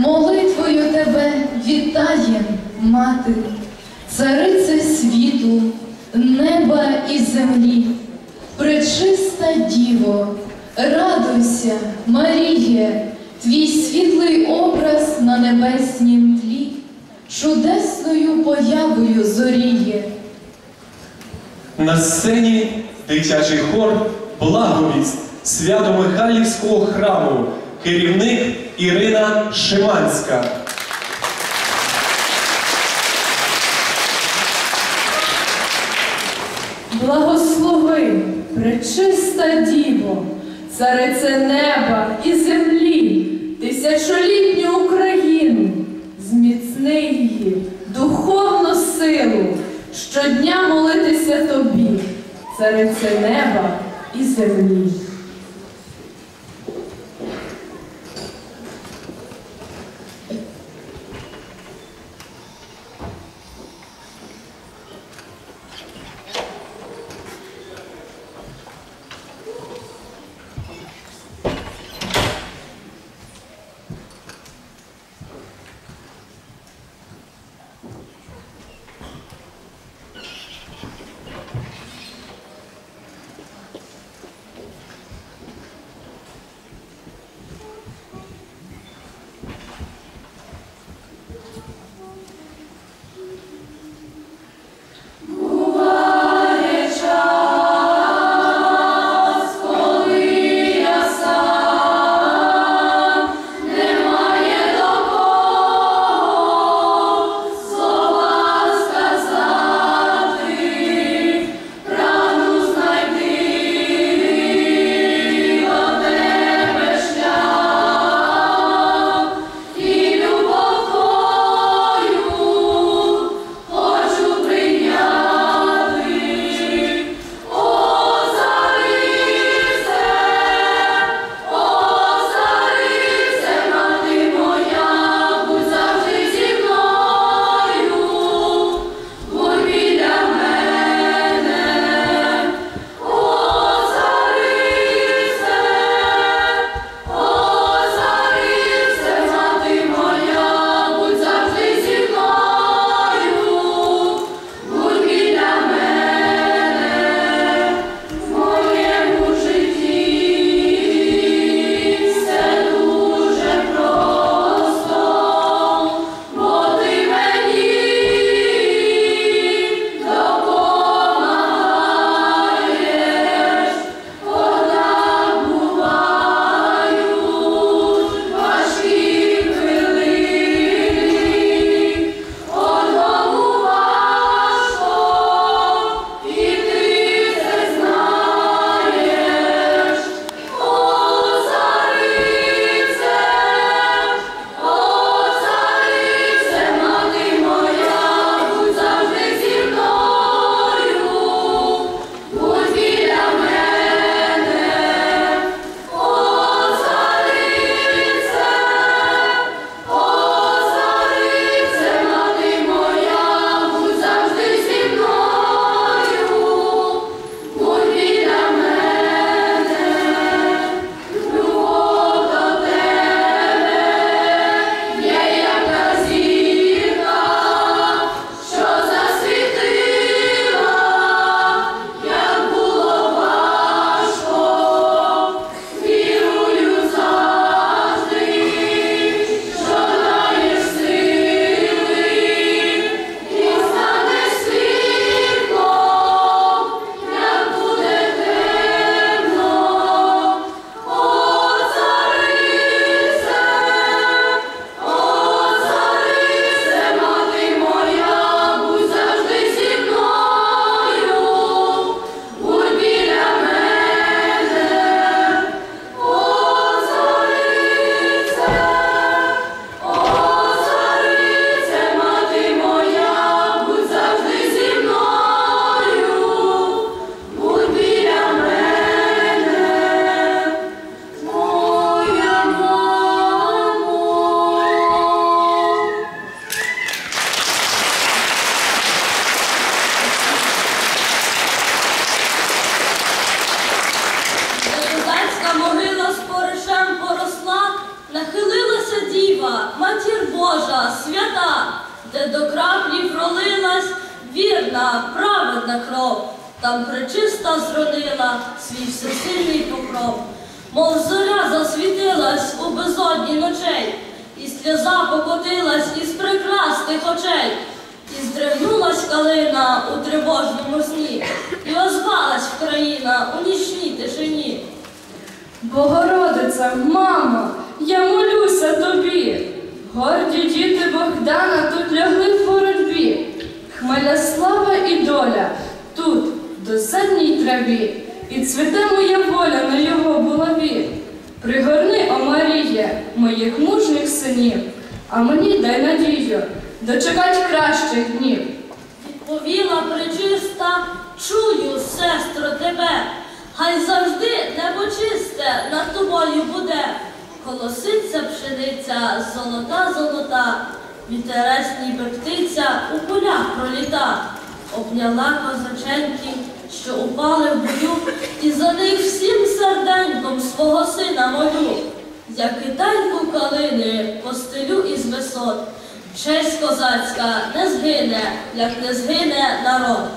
молитвою тебе вітає, мати, царице світу, неба і землі, пречиста діво, радуйся, Маріє, твій світлий образ на небеснім тлі, чудесною появою зоріє. На сцені дитячий хор Благовість Свято-Михайлівського храму, керівник Ірина Шиманська. Благослови, пречиста діво, царице неба і землі, тисячолітню Україну, зміцни її, духовну силу, щодня молитися тобі, царице неба і землі. Божа, свята, де до краплі пролилась вірна, праведна кров, там пречиста зронила свій всесильний покров, мов зоря засвітилась у безодні ночей, і сльоза покотилась із прекрасних очей, і здригнулась калина у тривожному сні, і озвалась країна у нічній тишині. Богородице, мамо, я молюся тобі. Горді діти Богдана тут лягли в боротьбі. Хмеляслава і доля тут, в досадній траві, і цвіте моя воля на його голові. Пригорни, о Маріє, моїх мужніх синів, а мені дай надію дочекать кращих днів. Відповіла пречиста, чую, сестро, тебе, хай завжди небо чисте над тобою буде. Колоситься пшениця, золота, золота, вітерець ніби птиця у полях проліта. Обняла козаченьків, що упали в бою, і за них всім серденьком свого сина молю. Я китайку калини постелю із висот. Честь козацька не згине, як не згине народ.